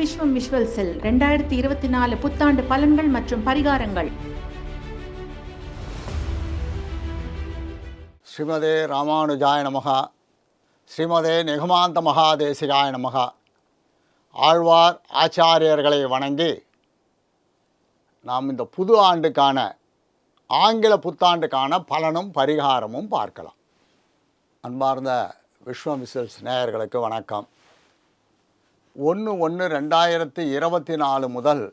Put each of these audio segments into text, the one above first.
விஸ்வம் விஷுவல்ஸில் ரெண்டாயிரத்தி இருபத்தி நாலு புத்தாண்டு பலன்கள் மற்றும் பரிகாரங்கள். ஸ்ரீமதே ராமானுஜாய நமகா ஸ்ரீமதே நிகமாந்த மகாதேசிகாய நமகா. ஆழ்வார் ஆச்சாரியர்களை வணங்கி நாம் இந்த புது ஆண்டுக்கான ஆங்கில புத்தாண்டுக்கான பலனும் பரிகாரமும் பார்க்கலாம். அன்பார்ந்த விஸ்வம் விசல்ஸ் நேயர்களுக்கு வணக்கம். ஒன்று ஒன்று ரெண்டாயிரத்தி இருபத்தி நாலு முதல்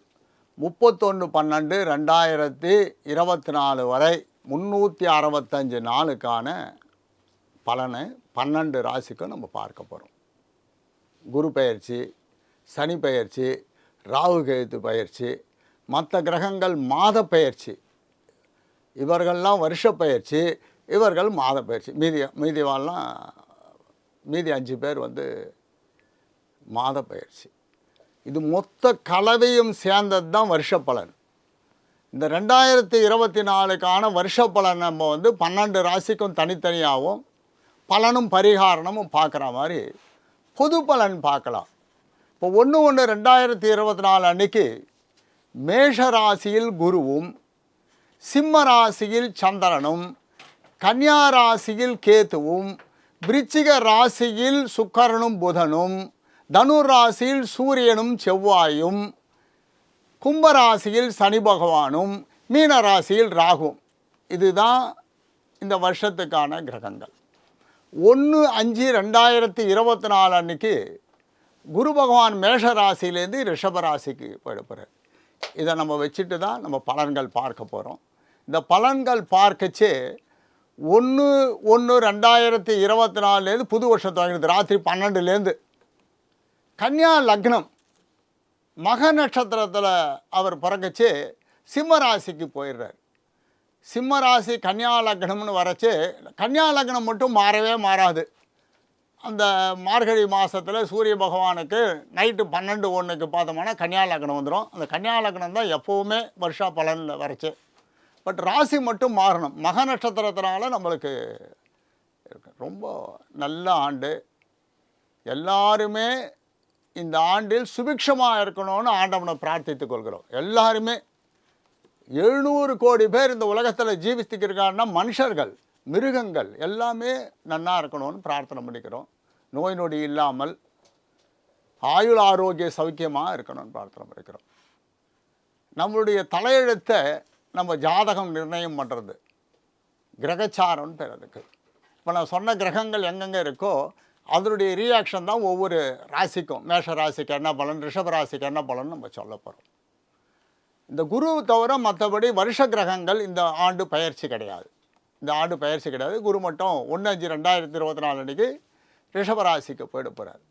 முப்பத்தொன்று பன்னெண்டு ரெண்டாயிரத்தி இருபத்தி நாலு வரை முந்நூற்றி அறுபத்தஞ்சு நாளுக்கான பலனை பன்னெண்டு ராசிக்கும் நம்ம பார்க்க போகிறோம் குரு பயிற்சி சனி பயிற்சி ராகு கேது பயிற்சி மற்ற கிரகங்கள் மாத பயிற்சி இவர்கள்லாம் வருஷ பயிற்சி இவர்கள் மாத பயிற்சி மீதி மீதிவாலாம் மீதி அஞ்சு பேர் வந்து மாத பயிற்சி. இது மொத்த கலவையும் சேர்ந்தது தான் வருஷ பலன் இந்த ரெண்டாயிரத்தி இருபத்தி நாலுக்கான வருஷ பலன் நம்ம வந்து பன்னெண்டு ராசிக்கும் தனித்தனியாகவும் பலனும் பரிகாரணமும் பார்க்குற மாதிரி பொது பலன் பார்க்கலாம். இப்போ ஒன்று ஒன்று ரெண்டாயிரத்தி இருபத்தி நாலு அன்னைக்கு மேஷ ராசியில் குருவும் சிம்ம ராசியில் சந்திரனும் கன்னியா ராசியில் கேத்துவும் விருச்சிக ராசியில் சுக்கரனும் புதனும் தனு ராசியில் சூரியனும் செவ்வாயும் கும்பராசியில் சனி பகவானும் மீன ராசியில் ராகும் இதுதான் இந்த வருஷத்துக்கான கிரகங்கள். ஒன்று அஞ்சு ரெண்டாயிரத்தி இருபத்தி நாலு அன்னைக்கு குரு பகவான் மேஷ ராசியிலேருந்து ரிஷப ராசிக்கு போயிடப்போகிறார் இதை நம்ம வச்சுட்டு தான் நம்ம பலன்கள் பார்க்க போகிறோம் இந்த பலன்கள் பார்க்கச்சே ஒன்று ஒன்று ரெண்டாயிரத்தி இருபத்தி நாலுலேருந்து புது வருஷம் தொடங்கிடுது. ராத்திரி பன்னெண்டுலேருந்து கன்னியா லக்னம் மக நட்சத்திரத்தில் அவர் பிறக்கச்சு சிம்ம ராசிக்கு போயிடுறார். சிம்ம ராசி கன்னியா லக்னம்னு வரச்சு கன்னியா லக்னம் மட்டும் மாறவே மாறாது. அந்த மார்கழி மாதத்தில் சூரிய பகவானுக்கு நைட்டு பன்னெண்டு ஒன்றுக்கு பார்த்தோம்னா கன்னியா லக்னம் வந்துடும் அந்த கன்னியா லக்னம் தான் எப்போவுமே வருஷா பலனில் வரச்சு. பட் ராசி மட்டும் மாறணும். மக நட்சத்திரத்தினால நம்மளுக்கு ரொம்ப நல்ல ஆண்டு. எல்லாருமே இந்த ஆண்டில் சுபிக்ஷமாக இருக்கணும்னு ஆண்டவனை பிரார்த்தித்துக் கொள்கிறோம். எல்லாருமே எழுநூறு கோடி பேர் இந்த உலகத்தில் ஜீவித்துக்கிறாங்கன்னா மனுஷர்கள் மிருகங்கள் எல்லாமே நன்னா இருக்கணும்னு பிரார்த்தனை பண்ணிக்கிறோம். நோய் நொடி இல்லாமல் ஆயுள் ஆரோக்கிய சௌக்கியமாக இருக்கணும்னு பிரார்த்தனை பண்ணிக்கிறோம். நம்மளுடைய தலையெழுத்தை நம்ம ஜாதகம் நிர்ணயம் பண்ணுறது கிரகச்சாரம்னு பேர் அதுக்கு. இப்போ நான் சொன்ன கிரகங்கள் எங்கெங்கே இருக்கோ அதனுடைய ரியாக்ஷன் தான் ஒவ்வொரு ராசிக்கும். மேஷ ராசிக்கு என்ன பலன் ரிஷப ராசிக்கு என்ன பலன் நம்ம சொல்ல போகிறோம் இந்த குரு தவிர மற்றபடி வருஷ கிரகங்கள் இந்த ஆண்டு பயிற்சி கிடையாது. இந்த ஆண்டு பயிற்சி கிடையாது. குரு மட்டும் ஒன்று அஞ்சு ரெண்டாயிரத்தி இருபத்தி நாலு அன்றைக்கி ரிஷபராசிக்கு போயிட போகிறார்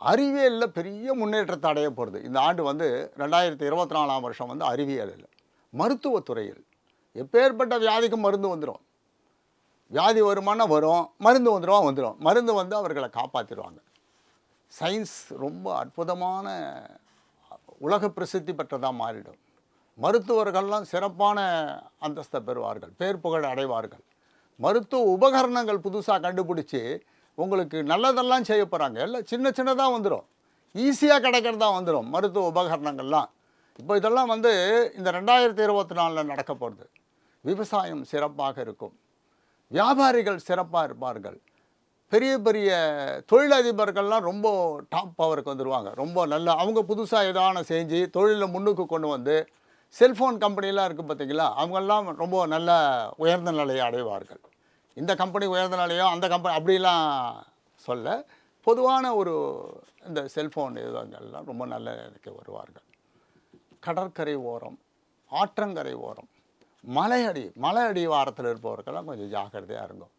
அறிவியலில் பெரிய முன்னேற்றத்தை அடைய போகிறது இந்த ஆண்டு வந்து ரெண்டாயிரத்தி இருபத்தி நாலாம் வருஷம் வந்து அறிவியலில் மருத்துவத்துறையில். எப்பேற்பட்ட வியாதிக்கும் மருந்து வந்துடும் வியாதி வருமானா வரும் மருந்து வந்துடும் வந்துடும் மருந்து வந்து அவர்களை காப்பாற்றிடுவாங்க சயின்ஸ் ரொம்ப அற்புதமான உலக பிரசித்தி பெற்றதாக மாறிடும். மருத்துவர்கள்லாம் சிறப்பான அந்தஸ்தை பெறுவார்கள் பேர் புகழ் அடைவார்கள். மருத்துவ உபகரணங்கள் புதுசாக கண்டுபிடிச்சி உங்களுக்கு நல்லதெல்லாம் செய்ய போகிறாங்க எல்லாம் சின்ன சின்னதாக வந்துடும் ஈஸியாக கிடைக்கிறதா வந்துடும் மருத்துவ உபகரணங்கள்லாம். இப்போ இதெல்லாம் வந்து இந்த ரெண்டாயிரத்தி இருபத்தி நாலில் நடக்க போகிறது விவசாயம் சிறப்பாக இருக்கும். வியாபாரிகள் சிறப்பாக இருப்பார்கள். பெரிய பெரிய தொழிலதிபர்கள்லாம் ரொம்ப டாப் பவருக்கு வந்துடுவாங்க ரொம்ப நல்ல அவங்க புதுசாக எதான செஞ்சு தொழிலில் முன்னுக்கு கொண்டு வந்து செல்ஃபோன் கம்பெனிலாம் இருக்குது பார்த்தீங்களா அவங்கெல்லாம் ரொம்ப நல்ல உயர்ந்த நிலையை அடைவார்கள். இந்த கம்பெனி உயர்ந்த நிலையோ அந்த கம்பெனி அப்படிலாம் சொல்ல பொதுவான ஒரு இந்த செல்ஃபோன் இதுங்கள்லாம் ரொம்ப நல்ல நிலைக்கு வருவார்கள். கடற்கரை ஓரம் ஆற்றங்கரை ஓரம் மலையடி மலை அடிவாரத்தில் இருப்பவர்கள்லாம் கொஞ்சம் ஜாக்கிரதையாக இருக்கும்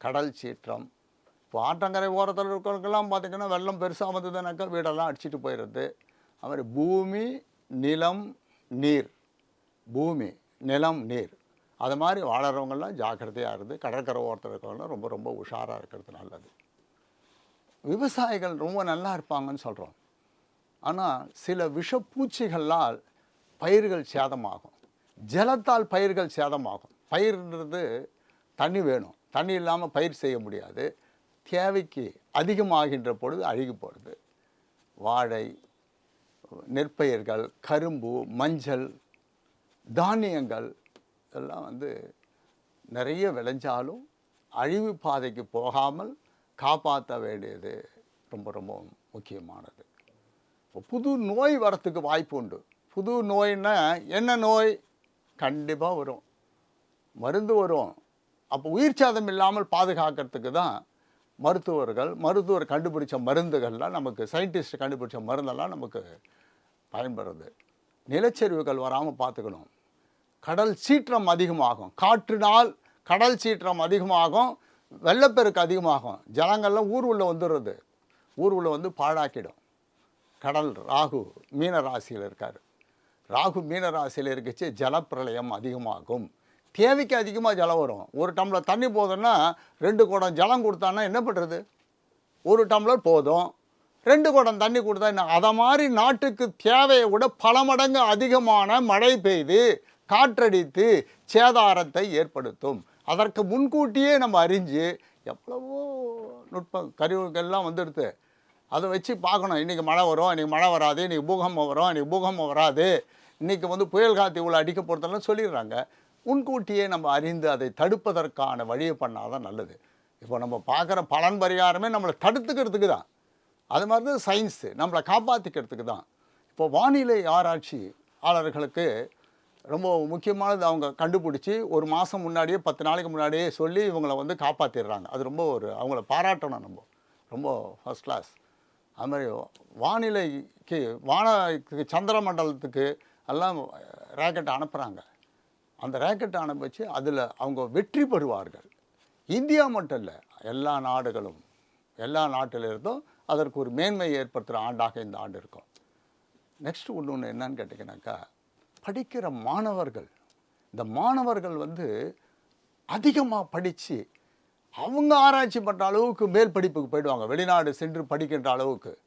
கடல் சீற்றம் இப்போ ஆற்றங்கரை ஓரத்தில் இருக்கிறவங்கெல்லாம் பார்த்திங்கன்னா வெள்ளம் பெருசாக வந்ததுனாக்கா வீடெல்லாம் அடிச்சுட்டு போயிடுறது. அது மாதிரி பூமி நிலம் நீர். பூமி நிலம் நீர். அது மாதிரி வாழறவங்கெல்லாம் ஜாக்கிரதையாக இருந்து கடற்கரை ஓரத்தில் இருக்கிறவங்களாம் ரொம்ப ரொம்ப உஷாராக இருக்கிறது நல்லது. விவசாயிகள் ரொம்ப நல்லா இருப்பாங்கன்னு சொல்கிறோம் ஆனால் சில விஷப்பூச்சிகளால் பயிர்கள் சேதமாகும். ஜலத்தால் பயிர்கள் சேதமாகும். பயிர்ன்றது தண்ணி வேணும். தண்ணி இல்லாமல் பயிர் செய்ய முடியாது. தேவைக்கு அதிகமாகின்ற பொழுது அழுகி போகிறது வாழை நெற்பயிர்கள் கரும்பு மஞ்சள் தானியங்கள் எல்லாம் வந்து நிறைய விளைஞ்சாலும் அழிவு பாதைக்கு போகாமல் காப்பாற்ற வேண்டியது ரொம்ப ரொம்ப முக்கியமானது. இப்போ புது நோய் வரத்துக்கு வாய்ப்பு உண்டு. புது நோய்னா என்ன நோய்? கண்டிப்பாக வரும். மருந்து வரும். அப்போ உயிர் சேதம் இல்லாமல் பாதுகாக்கிறதுக்கு தான் மருத்துவர்கள் மருத்துவர் கண்டுபிடிச்ச மருந்துகள்லாம் நமக்கு சயின்டிஸ்ட் கண்டுபிடிச்ச மருந்தெல்லாம் நமக்கு பயன்படுறது நிலச்சரிவுகள் வராமல் பார்த்துக்கணும் கடல் சீற்றம் அதிகமாகும். காற்றினால் கடல் சீற்றம் அதிகமாகும். வெள்ளப்பெருக்கு அதிகமாகும். ஜலங்கள்லாம் ஊர் உள்ள வந்துடுறது. ஊர் உள்ள வந்து பாழாக்கிடும். கடல் ராகு மீன ராசியில் இருக்கார். ராகு மீனராசியில் இருக்கச்சு ஜலப்பிரளயம் அதிகமாகும். தேவைக்கு அதிகமாக ஜலம் வரும். ஒரு டம்ளர் தண்ணி போதுன்னா ரெண்டு குடம் ஜலம் கொடுத்தான்னா என்ன பண்ணுறது ஒரு டம்ளர் போதும். ரெண்டு குடம் தண்ணி கொடுத்தா என்ன? அதை மாதிரி நாட்டுக்கு தேவையை விட பல மடங்கு அதிகமான மழை பெய்து காற்றடித்து சேதாரத்தை ஏற்படுத்தும். அதற்கு முன்கூட்டியே நம்ம அறிஞ்சு எவ்வளவோ நுட்பம் கருவிகள்லாம் வந்துடுது. அதை வச்சு பார்க்கணும். இன்றைக்கி மழை வரும் இன்றைக்கி மழை வராது இன்றைக்கி பூகம்பம் வரும் இன்றைக்கி பூகம்பம் வராது. இன்றைக்கி வந்து புயல் காற்று இவ்வளோ அடிக்க போகிறதெல்லாம் சொல்லிடுறாங்க. முன்கூட்டியே நம்ம அறிந்து அதை தடுப்பதற்கான வழியை பண்ணால் தான் நல்லது. இப்போ நம்ம பார்க்குற பலன் பரிகாரமே நம்மளை தடுத்துக்கிறதுக்கு தான். அது மாதிரி தான் சயின்ஸு நம்மளை காப்பாற்றிக்கிறதுக்கு தான். இப்போ வானிலை ஆராய்ச்சியாளர்களுக்கு ரொம்ப முக்கியமானது அவங்க கண்டுபிடிச்சி ஒரு மாதம் முன்னாடியே பத்து நாளைக்கு முன்னாடியே சொல்லி இவங்களை வந்து காப்பாற்றிடுறாங்க அது ரொம்ப ஒரு அவங்கள பாராட்டணும் நம்ம. ரொம்ப ஃபஸ்ட் கிளாஸ் அது மாதிரி வானிலைக்கு வானத்துக்கு சந்திர மண்டலத்துக்கு எல்லாம் ரேக்கெட் அனுப்புகிறாங்க அந்த ரேக்கெட்டை அனுப்பிச்சு அதில் அவங்க வெற்றி பெறுவார்கள். இந்தியா மட்டும் இல்லை எல்லா நாடுகளும் எல்லா நாட்டிலிருந்தும் அதற்கு ஒரு மேன்மை ஏற்படுத்துகிற ஆண்டாக இந்த ஆண்டு இருக்கும். நெக்ஸ்ட் ஒன்று ஒன்று என்னன்னு கேட்டிங்கனாக்கா படிக்கிற மாணவர்கள் இந்த மாணவர்கள் வந்து அதிகமாக படித்து அவங்க ஆராய்ச்சி பண்ணுற அளவுக்கு மேல் படிப்புக்கு போயிடுவாங்க. வெளிநாடு சென்று படிக்கின்ற அளவுக்கு.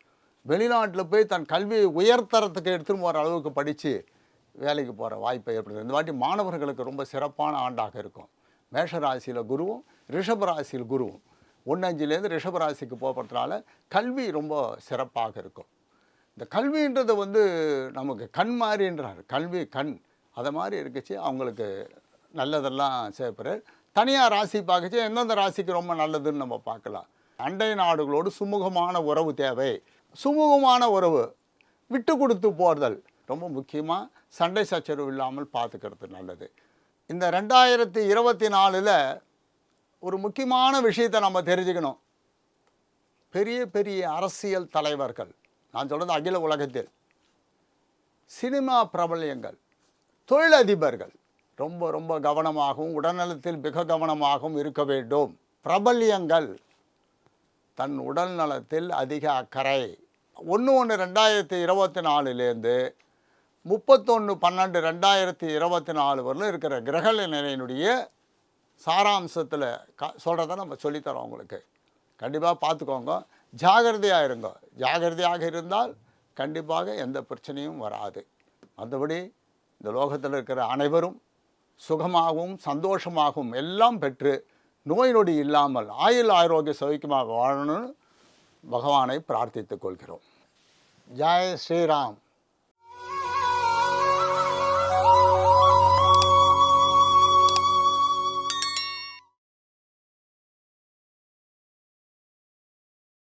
வெளிநாட்டில் போய் தன் கல்வியை உயர்தரத்துக்கு எடுத்துன்னு போகிற அளவுக்கு படித்து வேலைக்கு போகிற வாய்ப்பை ஏற்படுது இந்த வாட்டி மாணவர்களுக்கு ரொம்ப சிறப்பான ஆண்டாக இருக்கும். மேஷராசியில் குருவும் ரிஷபராசியில் குருவும். ஒன்னஞ்சிலேருந்து ரிஷபராசிக்கு போகிறதுனால கல்வி ரொம்ப சிறப்பாக இருக்கும். இந்த கல்வின்றது வந்து நமக்கு கண் மாதிரின்றார் கல்வி கண். அதை மாதிரி இருக்குச்சு. அவங்களுக்கு நல்லதெல்லாம் சேர்ப்புற தனியார் ராசி பார்க்கச்சு எந்தெந்த ராசிக்கு ரொம்ப நல்லதுன்னு நம்ம பார்க்கலாம். அண்டை நாடுகளோடு சுமூகமான உறவு தேவை. சுமூகமான உறவு விட்டு கொடுத்து போறுதல் ரொம்ப முக்கியமாக சண்டை சச்சரவு இல்லாமல் பார்த்துக்கிறது நல்லது. இந்த ரெண்டாயிரத்தி இருபத்தி நாலில் ஒரு முக்கியமான விஷயத்தை நம்ம தெரிஞ்சுக்கணும். பெரிய பெரிய அரசியல் தலைவர்கள் நான் சொல்கிறது அகில உலகத்தில் சினிமா பிரபல்யங்கள் தொழிலதிபர்கள் ரொம்ப ரொம்ப கவனமாகவும் உடல்நலத்தில் மிக கவனமாகவும் இருக்க வேண்டும். பிரபல்யங்கள் தன் உடல் நலத்தில் அதிக அக்கறை. ஒன்று ஒன்று ரெண்டாயிரத்தி இருபத்தி நாலுலேருந்து முப்பத்தொன்று பன்னெண்டு ரெண்டாயிரத்தி இருபத்தி நாலு வரலும் இருக்கிற கிரக நிலையினுடைய சாராம்சத்தில் க சொல்கிறத நம்ம சொல்லித்தரோம் உங்களுக்கு. கண்டிப்பாக பார்த்துக்கோங்க. ஜாகிரதையாக இருங்க. ஜாகிரதையாக இருந்தால் கண்டிப்பாக எந்த பிரச்சனையும் வராது. மற்றபடி இந்த லோகத்தில் இருக்கிற அனைவரும் சுகமாகவும் சந்தோஷமாகவும் எல்லாம் பெற்று நோய் நொடி இல்லாமல் ஆயுள் ஆரோக்கிய சௌக்கியமாக வாழணும்னு பகவானை பிரார்த்தித்துக் கொள்கிறோம். ஜாய் ஸ்ரீராம்.